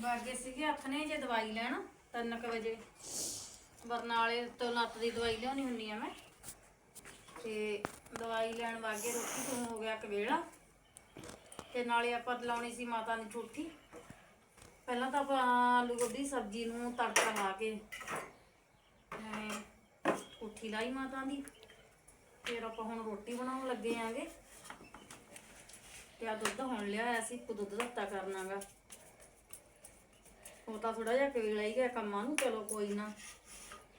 ਬਾਗੇ ਸੀਗੇ ਆਪਣੇ ਜੇ ਦਵਾਈ ਲੈਣ 3 ਵਜੇ। ਬਰਨਾਲੇ ਤੋਂ ਲੱਤ ਦੀ ਦਵਾਈ ਲਿਆਉਣੀ ਹੁੰਦੀ ਆ ਮੈਂ। ਤੇ ਦਵਾਈ ਲੈਣ ਵਾਗੇ ਰੋਟੀ ਤੋਂ ਹੋ ਗਿਆ ਕਵੇਲਾ। ਤੇ ਨਾਲੇ ਆਪਾਂ ਲਾਉਣੀ ਸੀ ਮਾਤਾ ਦੀ ਠੂਠੀ ਪਹਿਲਾਂ ਤਾਂ ਆਪਾਂ ਆਲੂ ਗੋਭੀ, ਸਬਜ਼ੀ ਨੂੰ ਤੜਕਾ ਲਾ ਕੇ, ਐਵੇਂ ਠੂਠੀ ਲਾਈ ਮਾਤਾ ਦੀ। ਫਿਰ ਆਪਾਂ ਹੁਣ ਰੋਟੀ ਬਣਾਉਣ ਲੱਗੇ ਆਂਗੇ। ਤੇ ਆ ਦੁੱਧ ਹੁਣ ਲਿਆਇਆ ਸੀ, ਇੱਕ ਦੁੱਧ ਦਿੱਤਾ ਕਰਨਾਗਾ। ਉਹ ਤਾਂ ਥੋੜਾ ਜਿਹਾ ਵੇਲਾ ਹੀ ਗਿਆ ਕੰਮਾਂ ਨੂੰ ਚਲੋ ਕੋਈ ਨਾ।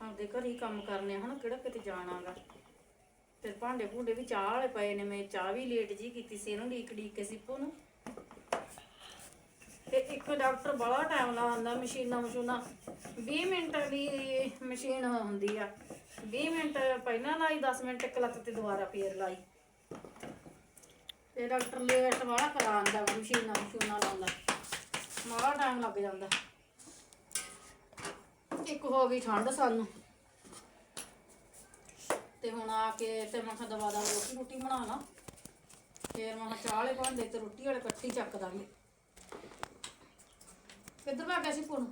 ਆਪਦੇ ਘਰ ਹੀ ਕੰਮ ਕਰਨੇ ਆ, ਹੁਣ ਕਿਹੜਾ ਕਿਤੇ ਜਾਣਾਗਾ ਫਿਰ ਭਾਂਡੇ ਭੂੰਡੇ ਵੀ ਚਾਹ ਵਾਲੇ ਪਏ ਨੇ ਮੈਂ ਚਾਹ ਵੀ ਲੇਟ ਜੀ ਕੀਤੀ ਸੀ ਇਹਨੂੰ ਲੀਕ ਲੀਕ ਕੇ ਸਿੱਪੋ ਨੂੰ। ਤੇ ਇੱਕ ਡਾਕਟਰ ਬੜਾ ਟਾਈਮ ਲਾਉਂਦਾ ਮਸ਼ੀਨਾਂ ਮਸ਼ੂਨਾਂ। 20 ਮਿੰਟ ਦੀ ਮਸ਼ੀਨ ਹੁੰਦੀ ਆ। 20 ਮਿੰਟ ਪਹਿਲਾਂ ਲਾਈ 10 ਮਿੰਟ ਇੱਕ ਲੱਤ ਤੇ ਦੁਬਾਰਾ ਫੇਰ ਲਾਈ। ਤੇ ਡਾਕਟਰ ਲੇਟ ਵਾਲਾ ਕਰਾਉਂਦਾ ਮਸ਼ੀਨਾਂ ਮਸ਼ੂਨਾ ਲਾਉਂਦਾ। ਮਾੜਾ ਟਾਈਮ ਲੱਗ ਜਾਂਦਾ। ਇੱਕ ਹੋ ਗਈ ਠੰਡ ਸਾਨੂੰ। ਤੇ ਹੁਣ ਆ ਕੇ ਤੇ ਮੈਂ ਦਵਾ ਦਾ ਰੋਟੀ ਰੋਟੀ ਬਣਾਣਾ ਫੇਰ ਮੈਂ ਚਾਹ ਵਾਲੇ ਭਾਂਡੇ ਤੇ ਰੋਟੀ ਵਾਲੇ ਇਕੱਠੀ ਚੱਕ ਦਾਂਗੇ। ਕਿੱਧਰ ਭੱਜ ਗਿਆ ਸੀ ਪੁਣ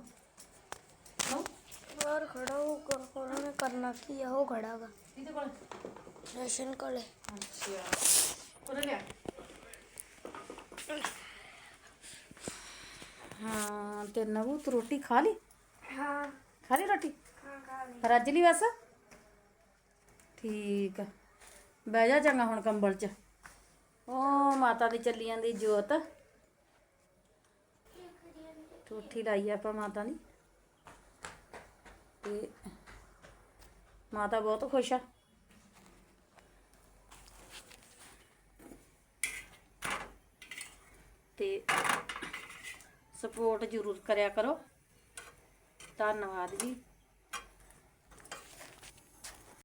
ਬਾਹਰ ਖੜਾ ਹੋ ਕਰ ਕੋਣਾ ਕਰਨਾ ਕੀ ਆ ਉਹ ਖੜਾਗਾ ਕਿਹਦੇ ਕੋਲ? ਰੇਸ਼ਨ ਕੋਲੇ। ਅੱਛਾ ਲਿਆ। ਹਾਂ ਤੇ ਨਵੂ ਰੋਟੀ ਖਾ ਲਈ? ਹਾਂ। ਖਾ ਲਈ ਰੋਟੀ? ਰੱਜ ਲਈ ਬਸ? ਠੀਕ ਬਹਿ ਜਾ ਚੰਗਾ ਹੁਣ ਕੰਬਲ 'ਚ। ਓ ਮਾਤਾ ਦੀ ਚੱਲੀ ਜਾਂਦੀ ਜੋਤ। ਠੂਠੀ ਲਾਈ ਆਪਾਂ ਮਾਤਾ ਦੀ। ਤੇ ਮਾਤਾ ਬਹੁਤ ਖੁਸ਼ ਆ। ਤੇ ਸਪੋਰਟ ਜ਼ਰੂਰ ਕਰਿਆ ਕਰੋ। ਧੰਨਵਾਦ ਜੀ।